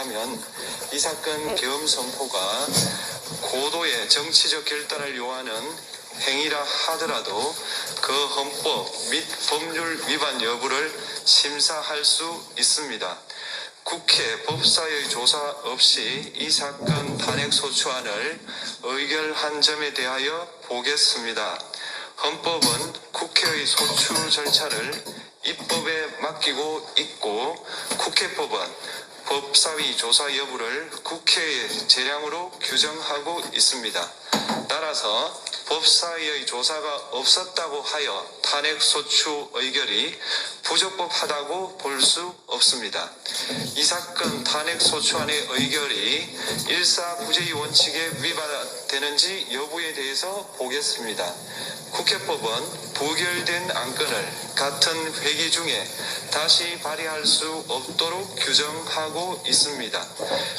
하면 이 사건 계엄 선포가 고도의 정치적 결단을 요하는 행위라 하더라도 그 헌법 및 법률 위반 여부를 심사할 수 있습니다. 국회 법사의 조사 없이 이 사건 탄핵 소추안을 의결한 점에 대하여 보겠습니다. 헌법은 국회의 소추 절차를 입법에 맡기고 있고 국회법은 법사위 조사 여부를 국회의 재량으로 규정하고 있습니다. 따라서 법사위의 조사가 없었다고 하여 탄핵 소추 의결이 부적법하다고 볼 수 없습니다. 이 사건 탄핵 소추안의 의결이 일사부재의 원칙에 위반 되는지 여부에 대해서 보겠습니다. 국회법은 부결된 안건을 같은 회기 중에 다시 발의할 수 없도록 규정하고 있습니다.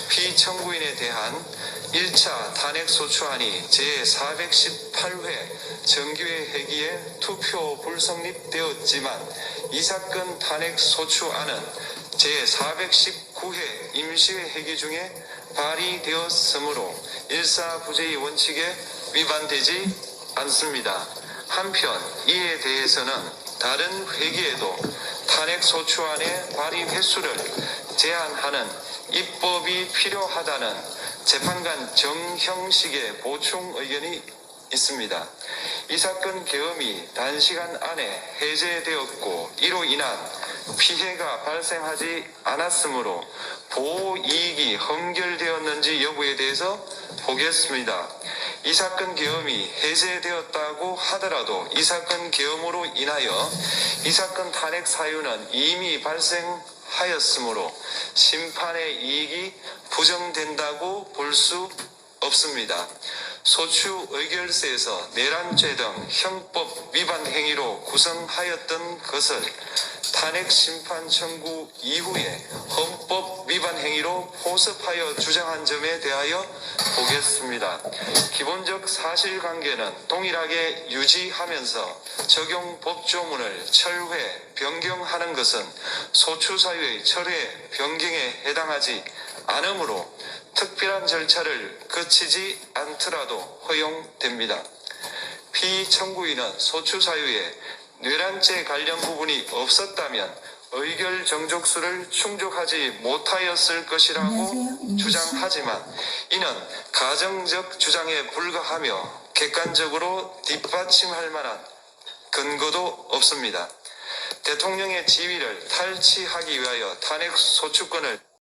피청구인에 대한 1차 탄핵소추안이 제418회 정기회 회기에 투표 불성립되었지만 이 사건 탄핵소추안은 제419회 임시회 회기 중에 발의되었으므로 일사부재의 원칙에 위반되지 않습니다. 한편 이에 대해서는 다른 회기에도 탄핵 소추안의 발의 횟수를 제한하는 입법이 필요하다는 재판관 정형식의 보충 의견이 있습니다. 이 사건 계엄이 단시간 안에 해제되었고 이로 인한 피해가 발생하지 않았으므로 보호 이익이 험결되었는지 여부에 대해서 보겠습니다. 이 사건 계엄이 해제되었다고 하더라도 이 사건 계엄으로 인하여 이 사건 탄핵 사유는 이미 발생하였으므로 심판의 이익이 부정된다고 볼 수 없습니다. 소추 의결서에서 내란죄 등 형법 위반 행위로 구성하였던 것을 탄핵 심판 청구 이후에 헌법 위반 행위로 포섭하여 주장한 점에 대하여 보겠습니다. 기본적 사실관계는 동일하게 유지하면서 적용 법조문을 철회, 변경하는 것은 소추사유의 철회, 변경에 해당하지 않으므로 특별한 절차를 거치지 않더라도 허용됩니다. 피청구인은 소추사유에 뇌란죄 관련 부분이 없었다면 의결 정족수를 충족하지 못하였을 것이라고. 주장하지만 이는 가정적 주장에 불과하며 객관적으로 뒷받침할 만한 근거도 없습니다. 대통령의 지위를 탈취하기 위하여 탄핵 소추권을